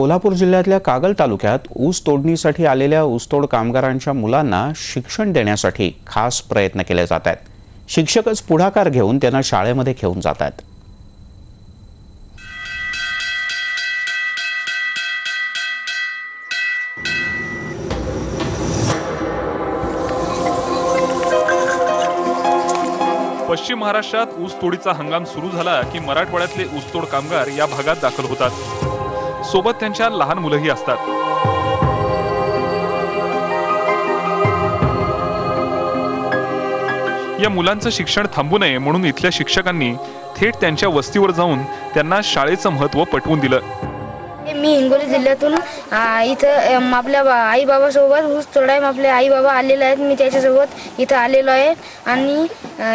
कोल्हापूर जिल्ह्यातल्या कागल तालुक्यात ऊस तोडणीसाठी आलेल्या ऊसतोड कामगारांच्या मुलांना शिक्षण देण्यासाठी खास प्रयत्न केले जात आहेत. शिक्षकच पुढाकार घेऊन त्यांना शाळेमध्ये घेऊन जात आहेत. पश्चिम महाराष्ट्रात ऊस तोडीचा हंगाम सुरू झाला की मराठवाड्यातले ऊसतोड कामगार या भागात दाखल होतात. सोबत त्यांच्या लहान मुलंही असतात. या मुलांचं शिक्षण थांबू नये म्हणून इथल्या शिक्षकांनी थेट त्यांच्या वस्तीवर जाऊन त्यांना शाळेचं महत्त्व पटवून दिलं. मी हिंगोली जिल्ह्यातून इथं आपल्या आई बाबासोबत ऊस तोडाय आपले आई बाबा आलेले आहेत मी त्याच्यासोबत इथं आलेलो आहे. आणि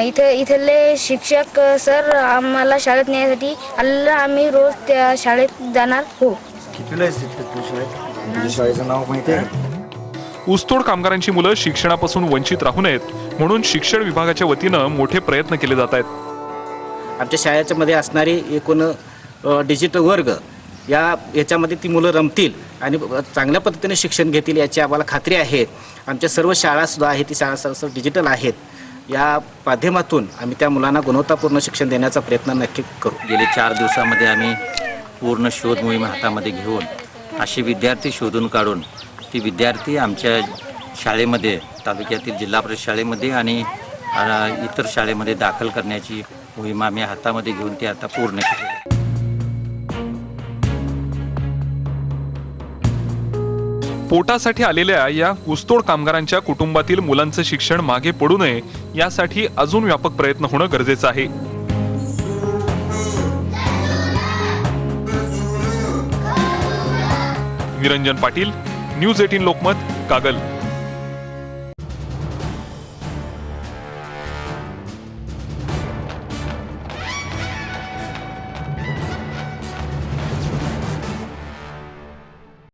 इथं इथले शिक्षक सर आम्हाला शाळेत नेण्यासाठी आलेलं आम्ही रोज त्या शाळेत जाणार हो. शाळेचं नाव माहिती आहे? ऊसतोड कामगारांची मुलं शिक्षणापासून वंचित राहू नयेत म्हणून शिक्षण विभागाच्या वतीनं मोठे प्रयत्न केले जात आहेत. आमच्या शाळेच्या मध्ये असणारे एकूण डिजिटल वर्ग या याच्यामध्ये ती मुलं रमतील आणि चांगल्या पद्धतीने शिक्षण घेतील याची आम्हाला खात्री आहे. आमच्या सर्व शाळासुद्धा आहेत ती शाळा सर्व डिजिटल आहेत. या माध्यमातून आम्ही त्या मुलांना गुणवत्तापूर्ण शिक्षण देण्याचा प्रयत्न नक्की करू. गेले चार दिवसामध्ये आम्ही पूर्ण शोध मोहीम हातामध्ये घेऊन असे विद्यार्थी शोधून काढून ती विद्यार्थी आमच्या शाळेमध्ये तालुक्यातील जिल्हा परिषद शाळेमध्ये आणि इतर शाळेमध्ये दाखल करण्याची मोहीम आम्ही हातामध्ये घेऊन ती आता पूर्ण केली. पोटासाठी आलेल्या या ऊसतोड कामगारांच्या कुटुंबातील मुलांचं शिक्षण मागे पडू नये यासाठी अजून व्यापक प्रयत्न होणं गरजेचं आहे. Niranjan Patil news eighteen Lokmat Kagal.